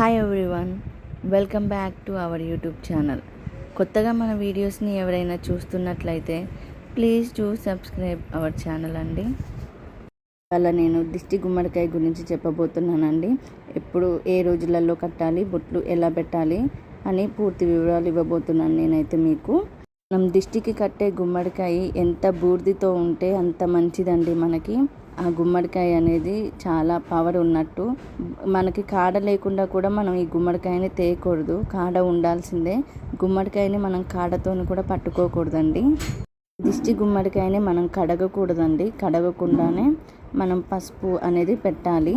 Hi everyone welcome back to our YouTube channel. కొత్తగా మన వీడియోస్ని ఎవరైనా చూస్తున్నట్లయితే please do subscribe our channel అండి. అలా నేను దిష్టి గుమ్మడికాయ గురించి చెప్పబోతున్నానండి. ఎప్పుడు ఏ రోజులలో కట్టాలి బొట్లు ఎలా పెట్టాలి అని పూర్తి వివరాలు ఇవ్వబోతున్నాను నేనైతే మీకు. మనం దిష్టికి కట్టే గుమ్మడికాయ ఎంత బూర్దితో ఉంటే అంత మంచిదండి మనకి. ఆ గుమ్మడికాయ అనేది చాలా పవర్ ఉన్నట్టు. మనకి కాడ లేకుండా కూడా మనం ఈ గుమ్మడికాయని తేయకూడదు. కాడ ఉండాల్సిందే. గుమ్మడికాయని మనం కాడతోని కూడా పట్టుకోకూడదండి. దిష్టి గుమ్మడికాయని మనం కడగకూడదండి. కడగకుండానే మనం పసుపు అనేది పెట్టాలి.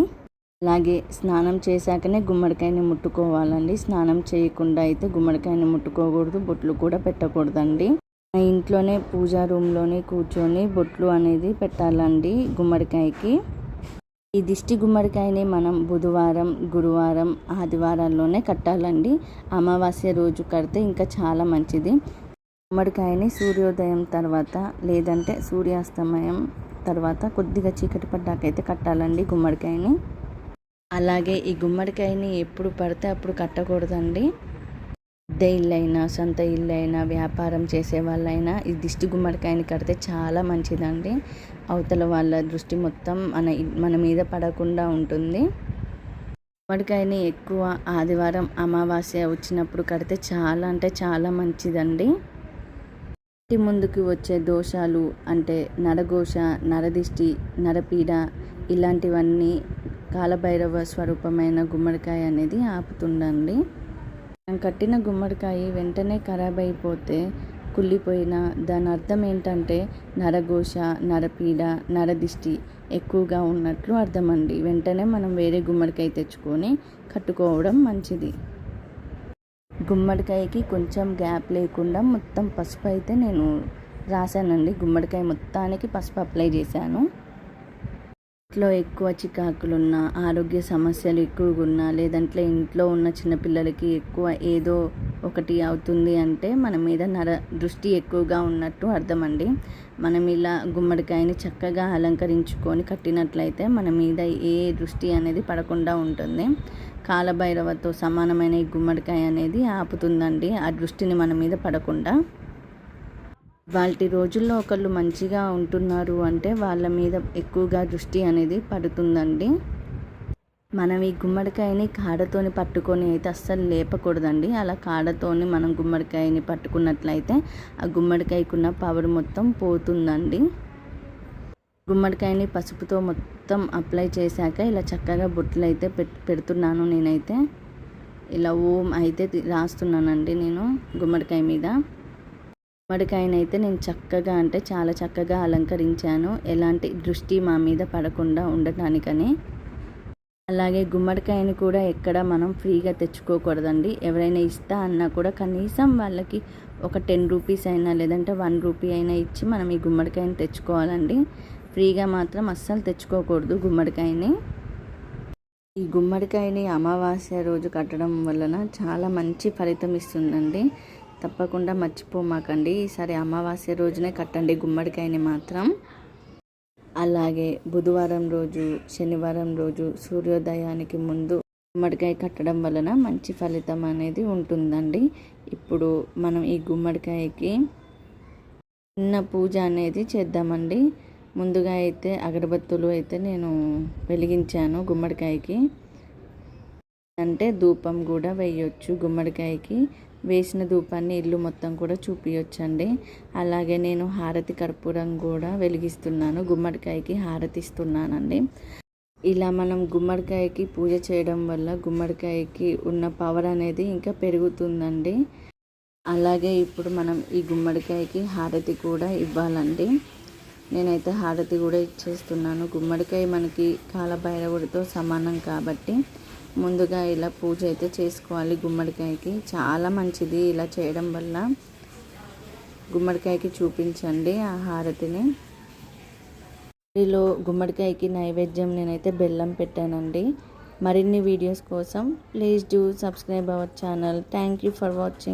అలాగే స్నానం చేశాకనే గుమ్మడికాయని ముట్టుకోవాలండి. స్నానం చేయకుండా అయితే గుమ్మడికాయని ముట్టుకోకూడదు. బొట్లు కూడా పెట్టకూడదండి. ఇంట్లోనే పూజా రూమ్లోనే కూర్చొని బొట్లు అనేది పెట్టాలండి గుమ్మడికాయకి. ఈ దిష్టి గుమ్మడికాయని మనం బుధవారం గురువారం ఆదివారాల్లోనే కట్టాలండి. అమావాస్య రోజు కడితే ఇంకా చాలా మంచిది. గుమ్మడికాయని సూర్యోదయం తర్వాత లేదంటే సూర్యాస్తమయం తర్వాత కొద్దిగా చీకటి పడ్డాకైతే కట్టాలండి గుమ్మడికాయని. అలాగే ఈ గుమ్మడికాయని ఎప్పుడు పడితే అప్పుడు కట్టకూడదండి. అద్దె ఇల్లైనా సొంత ఇల్లైనా వ్యాపారం చేసే వాళ్ళైనా ఈ దిష్టి గుమ్మడికాయని కడితే చాలా మంచిదండి. అవతల వాళ్ళ దృష్టి మొత్తం మన మన మీద పడకుండా ఉంటుంది. గుమ్మడికాయని ఎక్కువ ఆదివారం అమావాస్య వచ్చినప్పుడు కడితే చాలా అంటే చాలా మంచిదండి. ఇంటి ముందుకు వచ్చే దోషాలు అంటే నరఘోష నరదిష్టి నరపీడ ఇలాంటివన్నీ కాలభైరవ స్వరూపమైన గుమ్మడికాయ అనేది ఆపుతుండండి మనం కట్టిన గుమ్మడికాయ వెంటనే ఖరాబ్ అయిపోతే కుళ్ళిపోయిన దాని అర్థం ఏంటంటే నరఘోష నరపీడ నరదిష్టి ఎక్కువగా ఉన్నట్లు అర్థమండి. వెంటనే మనం వేరే గుమ్మడికాయ తెచ్చుకొని కట్టుకోవడం మంచిది. గుమ్మడికాయకి కొంచెం గ్యాప్ లేకుండా మొత్తం పసుపు అయితే నేను రాశానండి. గుమ్మడికాయ మొత్తానికి పసుపు అప్లై చేశాను. ఇంట్లో ఎక్కువ చికాకులున్నా ఆరోగ్య సమస్యలు ఎక్కువగా ఉన్నా లేదంటే ఇంట్లో ఉన్న చిన్నపిల్లలకి ఎక్కువ ఏదో ఒకటి అవుతుంది అంటే మన మీద నర దృష్టి ఎక్కువగా ఉన్నట్టు అర్థమండి. మనం ఇలా గుమ్మడికాయని చక్కగా అలంకరించుకొని కట్టినట్లయితే మన మీద ఏ దృష్టి అనేది పడకుండా ఉంటుంది. కాలభైరవతో సమానమైన ఈ గుమ్మడికాయ అనేది ఆపుతుందండి. ఆ దృష్టిని మన మీద పడకుండా. వాళ్ళ రోజుల్లో ఒకళ్ళు మంచిగా ఉంటున్నారు అంటే వాళ్ళ మీద ఎక్కువగా దృష్టి అనేది పడుతుందండి. మనం ఈ గుమ్మడికాయని కాడతోని పట్టుకొని అయితే అస్సలు లేపకూడదండి. అలా కాడతోని మనం గుమ్మడికాయని పట్టుకున్నట్లయితే ఆ గుమ్మడికాయకున్న పవర్ మొత్తం పోతుందండి. గుమ్మడికాయని పసుపుతో మొత్తం అప్లై చేశాక ఇలా చక్కగా బొట్లు అయితే పెడుతున్నాను నేనైతే. ఇలా ఓం అయితే రాస్తున్నానండి నేను గుమ్మడికాయ మీద. గుమ్మడికాయనైతే నేను చక్కగా అంటే చాలా చక్కగా అలంకరించాను. ఎలాంటి దృష్టి మా మీద పడకుండా ఉండటానికని. అలాగే గుమ్మడికాయని కూడా ఎక్కడ మనం ఫ్రీగా తెచ్చుకోకూడదండి. ఎవరైనా ఇస్తా అన్నా కూడా కనీసం వాళ్ళకి ఒక టెన్ రూపీస్ అయినా లేదంటే వన్ రూపీ అయినా ఇచ్చి మనం ఈ గుమ్మడికాయని తెచ్చుకోవాలండి. ఫ్రీగా మాత్రం అస్సలు తెచ్చుకోకూడదు గుమ్మడికాయని. ఈ గుమ్మడికాయని అమావాస్య రోజు కట్టడం వలన చాలా మంచి ఫలితం ఇస్తుందండి. తప్పకుండా మర్చిపోమాకండి. ఈసారి అమావాస్య రోజునే కట్టండి గుమ్మడికాయని మాత్రం. అలాగే బుధవారం రోజు శనివారం రోజు సూర్యోదయానికి ముందు గుమ్మడికాయ కట్టడం వలన మంచి ఫలితం అనేది ఉంటుందండి. ఇప్పుడు మనం ఈ గుమ్మడికాయకి చిన్న పూజ అనేది చేద్దామండి. ముందుగా అయితే అగరబత్తులు అయితే నేను వెలిగించాను గుమ్మడికాయకి. అంటే ధూపం కూడా వేయొచ్చు గుమ్మడికాయకి. వేసిన ధూపాన్ని ఇల్లు మొత్తం కూడా చూపించండి అలాగే నేను హారతి కర్పూరం కూడా వెలిగిస్తున్నాను. గుమ్మడికాయకి హారతిస్తున్నానండి. ఇలా మనం గుమ్మడికాయకి పూజ చేయడం వల్ల గుమ్మడికాయకి ఉన్న పవర్ అనేది ఇంకా పెరుగుతుందండి. అలాగే ఇప్పుడు మనం ఈ గుమ్మడికాయకి హారతి కూడా ఇవ్వాలండి. నేనైతే హారతి కూడా ఇచ్చేస్తున్నాను. గుమ్మడికాయ మనకి కాలభైరవుడితో సమానం కాబట్టి ముందుగా ఇలా పూజ అయితే చేసుకోవాలి గుమ్మడికాయకి. చాలా మంచిది ఇలా చేయడం వల్ల. గుమ్మడికాయకి చూపించండి ఆ హారతిని. దీనిలో గుమ్మడికాయకి నైవేద్యం నేనైతే బెల్లం పెట్టానండి. మరిన్ని వీడియోస్ కోసం please do subscribe our channel. Thank you for watching.